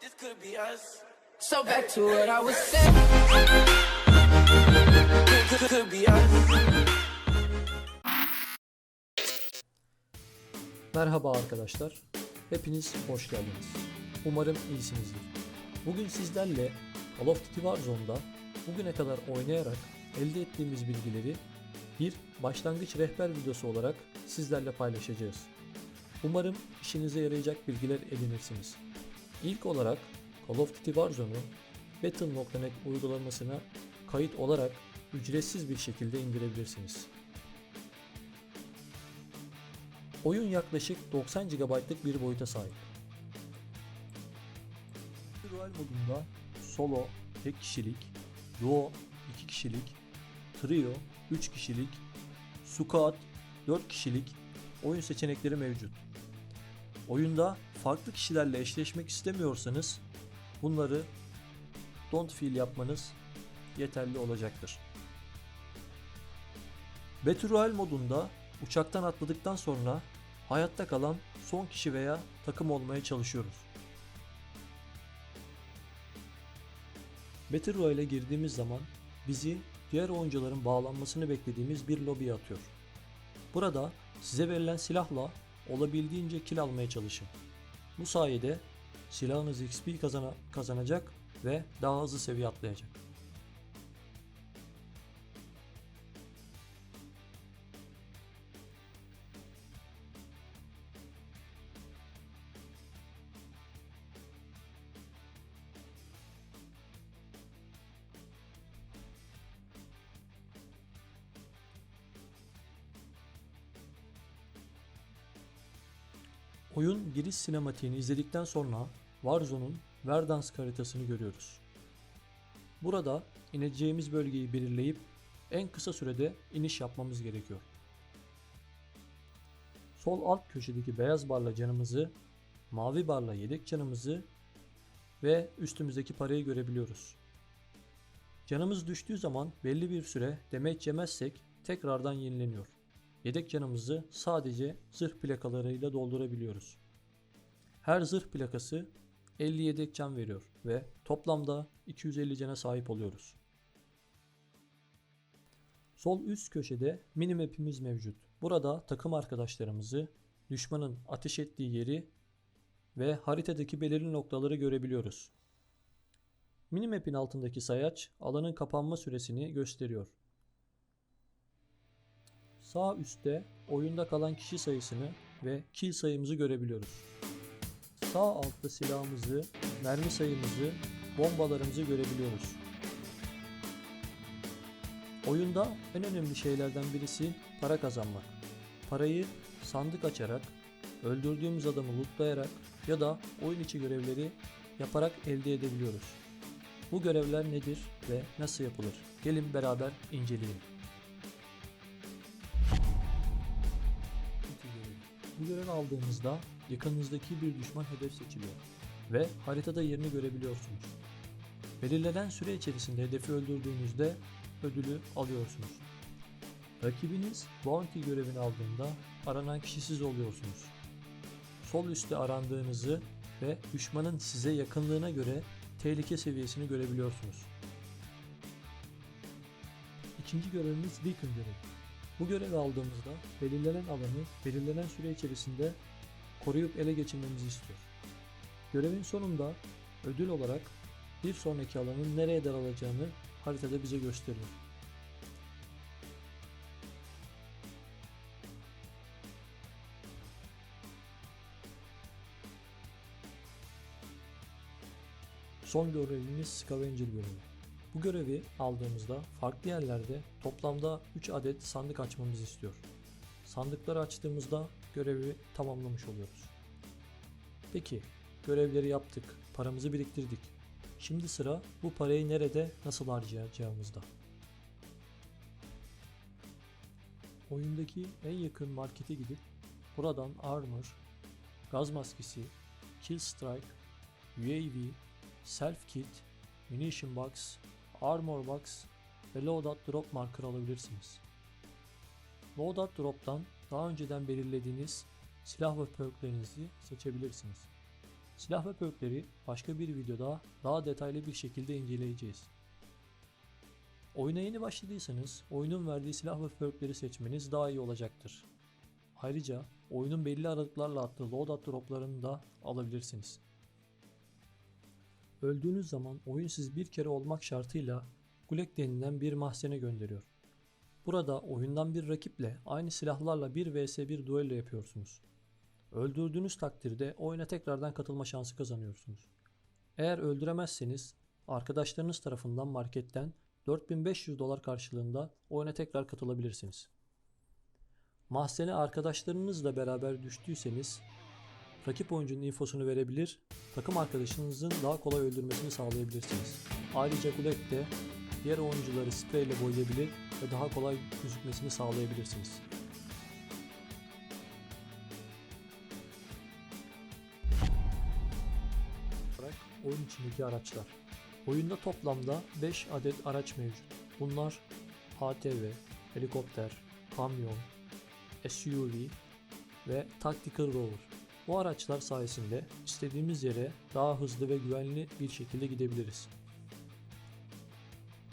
This could be us. So back to what I was saying. Could, could be us. Merhaba arkadaşlar. Hepiniz hoş geldiniz. Umarım iyisinizdir. Bugün sizlerle Call of Duty Warzone'da bugüne kadar oynayarak elde ettiğimiz bilgileri bir başlangıç rehber videosu olarak sizlerle paylaşacağız. Umarım işinize yarayacak bilgiler edinirsiniz. İlk olarak Call of Duty Warzone'u Battle.net uygulamasına kayıt olarak ücretsiz bir şekilde indirebilirsiniz. Oyun yaklaşık 90 GB'lık bir boyuta sahip. Royal modunda solo tek kişilik, duo 2 kişilik, trio 3 kişilik, squad 4 kişilik oyun seçenekleri mevcut. Oyunda farklı kişilerle eşleşmek istemiyorsanız bunları don't feel yapmanız yeterli olacaktır. Royale modunda uçaktan atladıktan sonra hayatta kalan son kişi veya takım olmaya çalışıyoruz. Battle Royale'e girdiğimiz zaman bizi diğer oyuncuların bağlanmasını beklediğimiz bir lobiye atıyor. Burada size verilen silahla olabildiğince kill almaya çalışın. Bu sayede silahınız XP kazana, kazanacak ve daha hızlı seviye atlayacak. Oyun giriş sinematiğini izledikten sonra Warzone'un Verdansk haritasını görüyoruz. Burada ineceğimiz bölgeyi belirleyip en kısa sürede iniş yapmamız gerekiyor. Sol alt köşedeki beyaz barla canımızı, mavi barla yedek canımızı ve üstümüzdeki parayı görebiliyoruz. Canımız düştüğü zaman belli bir süre demeç yemezsek tekrardan yenileniyor. Yedek canımızı sadece zırh plakalarıyla doldurabiliyoruz. Her zırh plakası 50 yedek can veriyor ve toplamda 250 cana sahip oluyoruz. Sol üst köşede minimap'imiz mevcut. Burada takım arkadaşlarımızı, düşmanın ateş ettiği yeri ve haritadaki belirli noktaları görebiliyoruz. Minimap'in altındaki sayaç alanın kapanma süresini gösteriyor. Sağ üstte oyunda kalan kişi sayısını ve kill sayımızı görebiliyoruz. Sağ altta silahımızı, mermi sayımızı, bombalarımızı görebiliyoruz. Oyunda en önemli şeylerden birisi para kazanmak. Parayı sandık açarak, öldürdüğümüz adamı lootlayarak ya da oyun içi görevleri yaparak elde edebiliyoruz. Bu görevler nedir ve nasıl yapılır? Gelin beraber inceleyelim. Bu görevi aldığınızda yakınınızdaki bir düşman hedef seçiliyor ve haritada yerini görebiliyorsunuz. Belirlenen süre içerisinde hedefi öldürdüğünüzde ödülü alıyorsunuz. Rakibiniz bounty görevini aldığında aranan kişi siz oluyorsunuz. Sol üstte arandığınızı ve düşmanın size yakınlığına göre tehlike seviyesini görebiliyorsunuz. İkinci görevimiz Beacon görevi. Bu görevi aldığımızda belirlenen alanı belirlenen süre içerisinde koruyup ele geçirmemizi istiyor. Görevin sonunda ödül olarak bir sonraki alanın nereye daralacağını haritada bize gösteriyor. Son görevimiz Scavenger görevi. Bu görevi aldığımızda farklı yerlerde toplamda 3 adet sandık açmamızı istiyor. Sandıkları açtığımızda görevi tamamlamış oluyoruz. Peki görevleri yaptık, paramızı biriktirdik. Şimdi sıra bu parayı nerede, nasıl harcayacağımızda. Oyundaki en yakın markete gidip buradan armor, gaz maskesi, kill strike, UAV, self kit, munition box, armor box ve loadout drop marker alabilirsiniz. Loadout drop'tan daha önceden belirlediğiniz silah ve perklerinizi seçebilirsiniz. Silah ve perkleri başka bir videoda daha detaylı bir şekilde inceleyeceğiz. Oyuna yeni başladıysanız oyunun verdiği silah ve perkleri seçmeniz daha iyi olacaktır. Ayrıca oyunun belli aralıklarla attığı loadout droplarını da alabilirsiniz. Öldüğünüz zaman oyun sizi bir kere olmak şartıyla Gulek denilen bir mahzene gönderiyor. Burada oyundan bir rakiple aynı silahlarla 1 vs 1 duello yapıyorsunuz. Öldürdüğünüz takdirde oyuna tekrardan katılma şansı kazanıyorsunuz. Eğer öldüremezseniz arkadaşlarınız tarafından marketten 4500 dolar karşılığında oyuna tekrar katılabilirsiniz. Mahzene arkadaşlarınızla beraber düştüyseniz rakip oyuncunun infosunu verebilir, takım arkadaşınızın daha kolay öldürmesini sağlayabilirsiniz. Ayrıca Gulek de diğer oyuncuları spreyle boyayabilir ve daha kolay gözükmesini sağlayabilirsiniz. oyun içindeki araçlar. Oyunda toplamda 5 adet araç mevcut. Bunlar ATV, helikopter, kamyon, SUV ve Tactical Rover. Bu araçlar sayesinde istediğimiz yere daha hızlı ve güvenli bir şekilde gidebiliriz.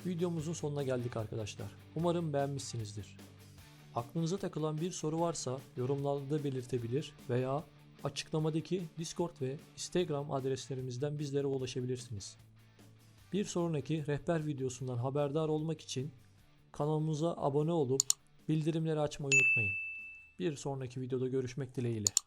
Videomuzun sonuna geldik arkadaşlar. Umarım beğenmişsinizdir. Aklınıza takılan bir soru varsa yorumlarda belirtebilir veya açıklamadaki Discord ve Instagram adreslerimizden bizlere ulaşabilirsiniz. Bir sonraki rehber videosundan haberdar olmak için kanalımıza abone olup bildirimleri açmayı unutmayın. Bir sonraki videoda görüşmek dileğiyle.